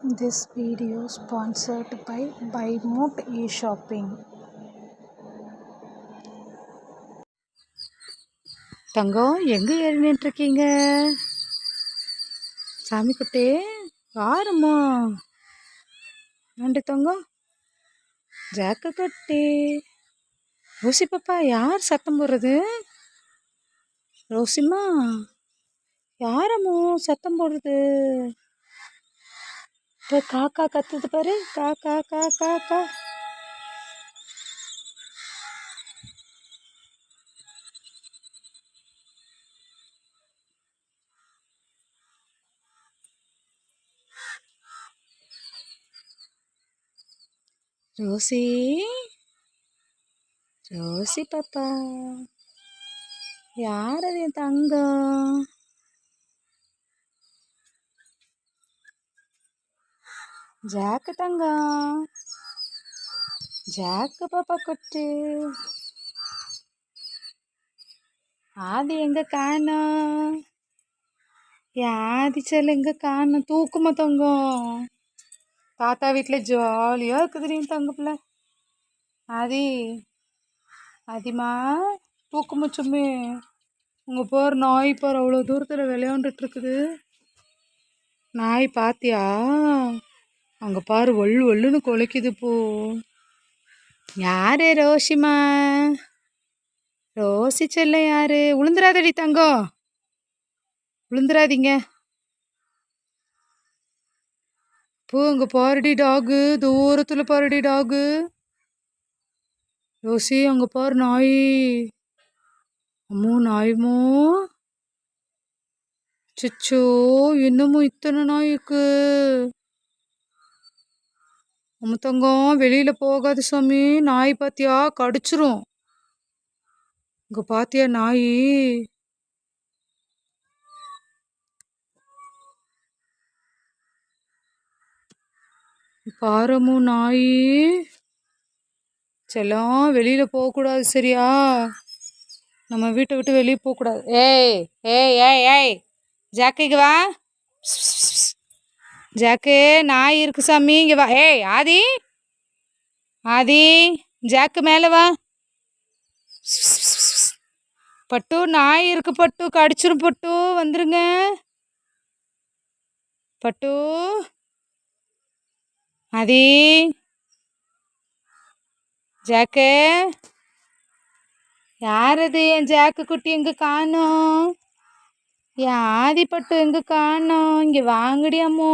This video sponsored by BuyMoot shopping தங்கம் எங்கே ஏறி நின்றுருக்கீங்க சாமி குட்டே யாரும்மா நன்றி தங்கம் ஜாக்க கட்டி ரோசி பாப்பா யார் சத்தம் போடுறது? ரோசிம்மா யாரம்மோ சத்தம் போடுறது? இப்போ காக்கா கத்துது பாரு. காக்கா கா கா கா. ரோசி. ரோசி பாப்பா. யார் அது என் தங்கம்? ஜாக்கு தங்கம். ஜாக்கு பாப்பா கொட்டு. ஆதி எங்க காணோம்? ஆதி செல்ல எங்க காணோம்? தூக்குமா தங்கம். தாத்தா வீட்டில் ஜாலியாக இருக்குது நீ தங்கப்பில் ஆதி ஆதிமா தூக்குமா சும்மி. உங்கள் போகிற நாய் போகிற அவ்வளோ தூரத்தில் விளையாண்டுட்டு இருக்குது. நாய் பாத்தியா? அங்கே பாரு ஒல்லு ஒல்லுன்னு குலைக்குது பூ. யாரு ரோஷிமா? ரோசி செல்ல யாரு? உளுந்துராதடி தங்கம். உளுந்துராதீங்க. பூ அங்கே பாருடி டாகு. தூரத்தில் பாருடி டாகு. ரோசி அங்கே பாரு நாய். அம்மோ நாயுமோ. சிச்சோ இன்னமும் இத்தனை நாய்க்கு. அமுத்தங்கம் வெளியில் போகாது சாமி நாய் பாத்தியா? கடிச்சிரும். இங்கே பாத்தியா நாய்? பாரமு நாய். செல்லம் வெளியில் போகக்கூடாது சரியா? நம்ம வீட்டை விட்டு வெளியே போகக்கூடாது. ஏய் ஏய் ஏய் ஏய் ஜாக்கிக்கு வா. ஜாக்கு நாய் இருக்கு சாமி இங்கே வா. ஏய் ஆதி. ஆதி ஜாக்கு மேலே வா. பட்டு நாய் இருக்கு பட்டு கடிச்சிரும் பட்டு வந்துருங்க. பட்டு. ஆதி. ஜாக்கு. யார் அது? என் ஜாக்கு குட்டி எங்கே காணோம்? என் ஆதிப்பட்டு எங்க காணோம். இங்க வாங்கடியாமோ